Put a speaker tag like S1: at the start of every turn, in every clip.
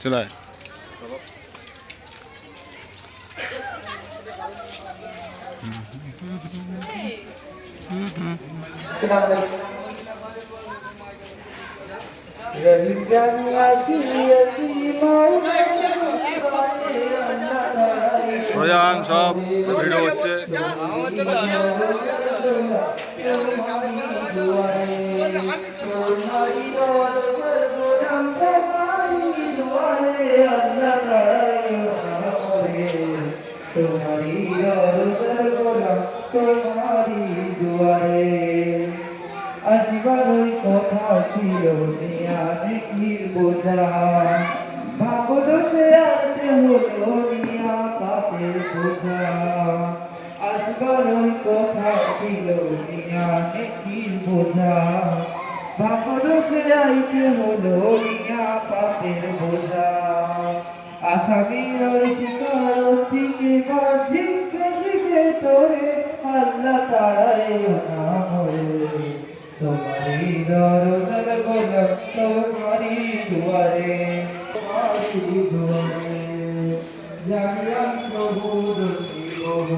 S1: 进来。
S2: 人家那些鸡毛，说呀，说，不知道这。ভিডিও হচ্ছে আসিবার ওই কথা ছিল বোঝা ভাগ্য দোষে আসতে হলো নিয়া পাপের বোঝা আসবার ওই কথা ছিল নিয়ানে কির বোঝা। ভাগ্য দোষে আইতে হলো নিয়া পাপের বোঝা আসামির শিকার থেকে বা জিজ্ঞেসিকে তোরে আল্লাহ তাড়াই না মরে তোমারি দরজার গোলাপ তোমারি দুয়ারে তোমারি দুয়ারে জাগলাম প্রভু দোষী বহু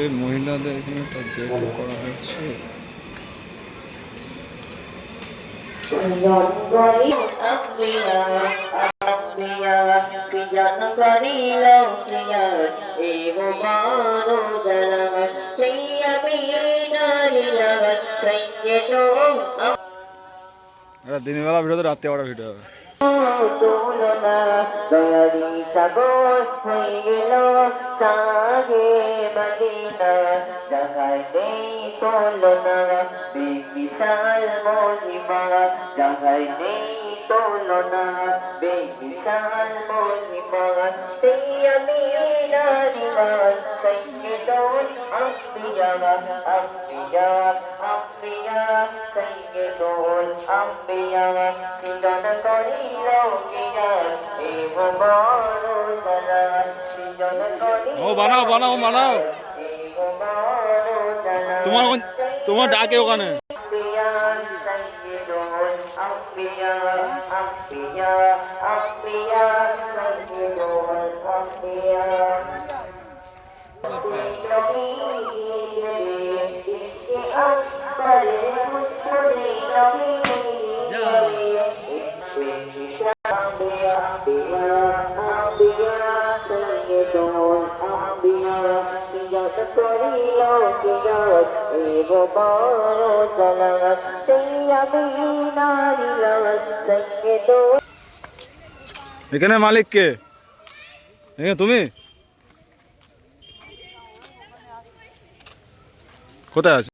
S1: এই মহিলাদের এখানে একটা গেট করা হচ্ছে দিনের বেলা ভিডিও তো রাত্রে আবার ভিডিও হবে।
S3: তুলনা দয়ারি সাগর হয়ে গেল সাগে মদিনা। জাগায় নেই তুলনা তুলনা, বেমিসাল মহিমা। সেই আমি নারিমান সৈয়দোল আম্বিয়া আম্বিয়া আম্বিয়া। সৈয়দোল আম্বিয়া সৃজন করিল কিয়া এ মোবারো জালা সৃজন করিল ও, বানাও বানাও বানাও। এ মোবারো জালা তোমার
S1: এখানে মালিক কে? এখানে তুমি? কোথায় আছো?